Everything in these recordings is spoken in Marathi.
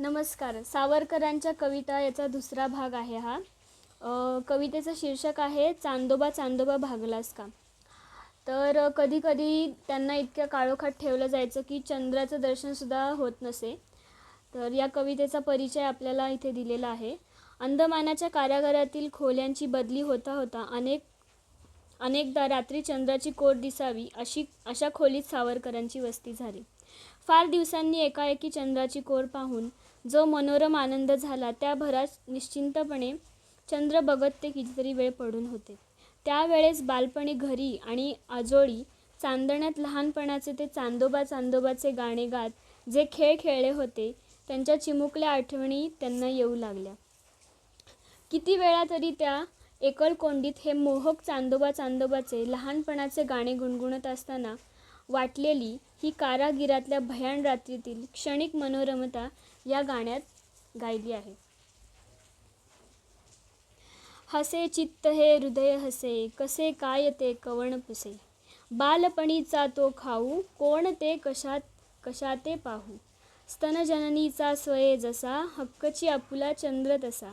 नमस्कार. सावरकरांच्या कविता याचा दुसरा भाग आहे हा. कवितेचं शीर्षक आहे चांदोबा चांदोबा भागलास का? तर कधी कधी त्यांना इतक्या काळोखात ठेवलं जायचं की चंद्राचं दर्शनसुद्धा होत नसे. तर या कवितेचा परिचय आपल्याला इथे दिलेला आहे. अंदमानाच्या कारागारातील खोल्यांची बदली होता होता अनेक अनेकदा रात्री चंद्राची कोर दिसावी अशी अशा खोलीत सावरकरांची वस्ती झाली. फार दिवसांनी एकाएकी चंद्राची कोर पाहून जो मनोरम आनंद झाला त्या भरात निश्चिंतपणे चंद्र बघत ते कितीतरी वेळ पडून होते. त्यावेळेस बालपणी घरी आणि आजोळी चांदण्यात लहानपणाचे ते चांदोबा चांदोबाचे गाणे गात जे खेळ खेळले होते त्यांच्या चिमुकल्या आठवणी त्यांना येऊ लागल्या. किती वेळा तरी त्या एकलकोंडीत हे मोहक चांदोबा चांदोबाचे लहानपणाचे गाणे गुणगुणत असताना वाटलेली ही कारागिरातल्या भयान रात्रीतील क्षणिक मनोरमता या गाण्यात गायली आहे. हसे चित्त हे हृदय हसे कसे काय ते कवण पुसे. बालपणीचा तो खाऊ कोण ते कशात कशा ते पाहू. स्तनजननीचा स्वये जसा हक्कची आपुला चंद्र तसा.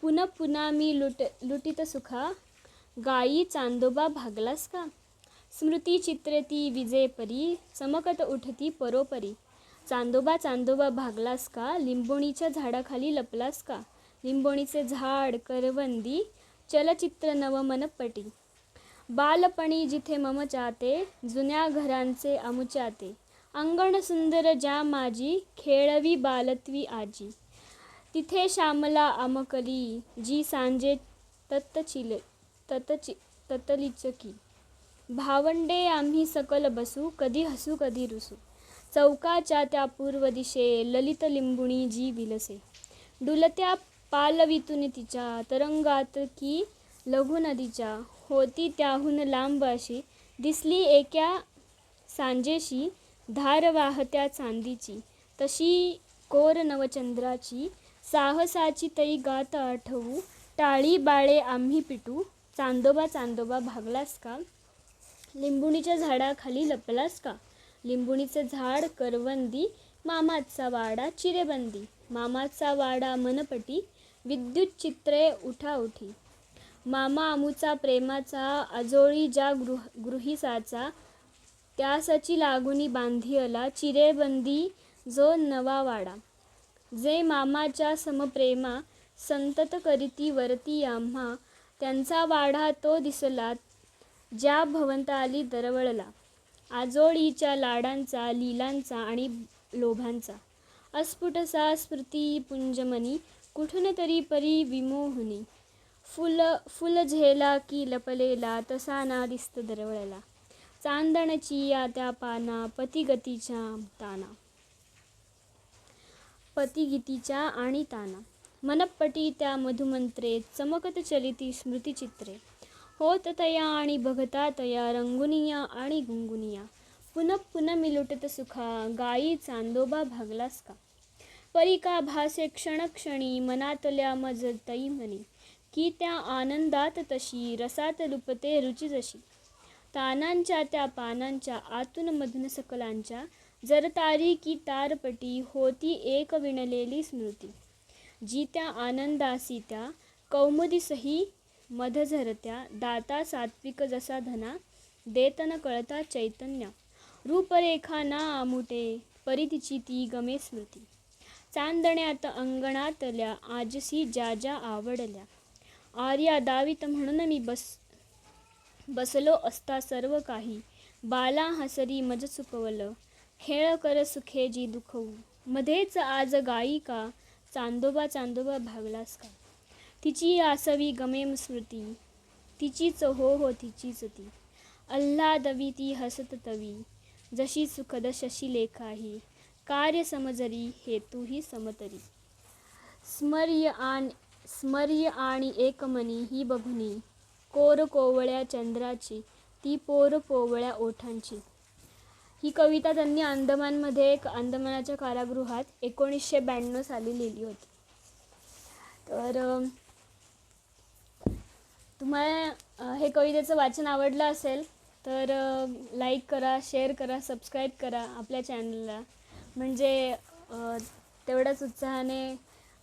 पुन पुन्हा मी लुट लुटीत सुखा गायी चांदोबा भागलास का? स्मृती चित्रती ती चमकत उठती परोपरी. चांदोबा चांदोबा भागलास का? लिंबोणीच्या झाडाखाली लपलास का? लिंबोणीचे झाड करवंदी चलचित्र नवमनपटी बालपणी जिथे मम चाते जुन्या घरांचे अमुचाते अंगण सुंदर ज्या माझी खेळवी बालत्वी आजी. तिथे श्यामला आमकली जी सांजे तत्तचिल ततचि ततलिचकी. भावंडे आम्ही सकल बसू कधी हसू कधी रुसू. चौकाच्या त्या पूर्व दिशे ललित लिंबुणी जी विलसे. डुलत्या पालवितून तिच्या तरंगात की लघु नदीच्या होती त्याहून लांब अशी. दिसली एका सांजेशी धार वाहत्या चांदीची. तशी कोर नवचंद्राची साहसाची तई गात आठवू. टाळी बाळे आम्ही पिटू. चांदोबा चांदोबा भागलास का? लिंबुणीच्या झाडाखाली लपलास का? लिंबुणीचं झाड करवंदी मामाचा वाडा चिरेबंदी. मामाचा वाडा मनपटी विद्युत चित्रे उठाउठी मामा आमूचा प्रेमाचा आजोळी ज्या गृह गृहिसाचा त्यासाची लागुनी बांधियला चिरेबंदी जो नवा वाडा. जे मामाच्या समप्रेमा संतत करीती वरती आम्हा त्यांचा वाडा तो दिसला ज्या भवंताली दरवळला आजोळीच्या लाडांचा लीलांचा आणि लोभांचा. अस्फुटसा स्मृती पुंजमनी कुठून तरी परी विमोहनी. फुल फुल झेला की लपलेला तसा ना दिसत दरवळला. चांदणची या त्या पाना पतिगतीच्या ताना. पतिगीतीच्या आणि ताना. मनपटी त्या मधुमंत्रे चमकत चलिती स्मृतिचित्रे. होत तया आणि बघता तया रंगुनिया आणि गुंगुनिया. पुन पुन मिलुटत सुखा गायी चांदोबा भागलास का? परिका भासे क्षणक्षणी मनातल्या मज तई म्हणी की त्या आनंदात तशी रसात लुपते रुची जशी. तानांच्या त्या पानांच्या आतून मधून सकलांच्या जरतारी की तारपटी होती एक विणलेली स्मृती. जी त्या आनंदासी त्या कौमुदीसही मध झरत्या दाता सात्विक जसा धना देतन कळता चैतन्य. रूपरेखा ना आमुटे परी तिची ती गमे स्मृती. चांदण्यात अंगणातल्या आजसी ज्या ज्या आवडल्या. आर्या दावीत म्हणून मी बस बसलो असता सर्व काही. बाला हसरी मज चुकवलं खेळ कर सुखे जी दुखवू. मध्येच आज गायिका चांदोबा चांदोबा भागलास का? तिची आसवी गमेम स्मृती तिचीच हो हो तिचीच ती. अल्लादवी ती हसत तवी जशी सुखद शशी लेखाही कार्य समजरी हेतूही समतरी. स्मर्य आणि स्मर्य आणि एकमनी ही बघुनी कोर कोवळ्या चंद्राची ती पोर पोवळ्या ओठांची. ही कविता त्यांनी अंदमानमध्ये एक अंदमानाच्या कारागृहात एकोणीसशे ब्याण्णव साली लिहिली होती. तर तुम्हाला हे कवितेचं वाचन आवडलं असेल तर लाईक करा शेअर करा सबस्क्राईब करा आपल्या चॅनलला म्हणजे तेवढ्याच उत्साहाने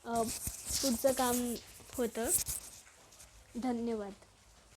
पुढचं काम होतं. धन्यवाद.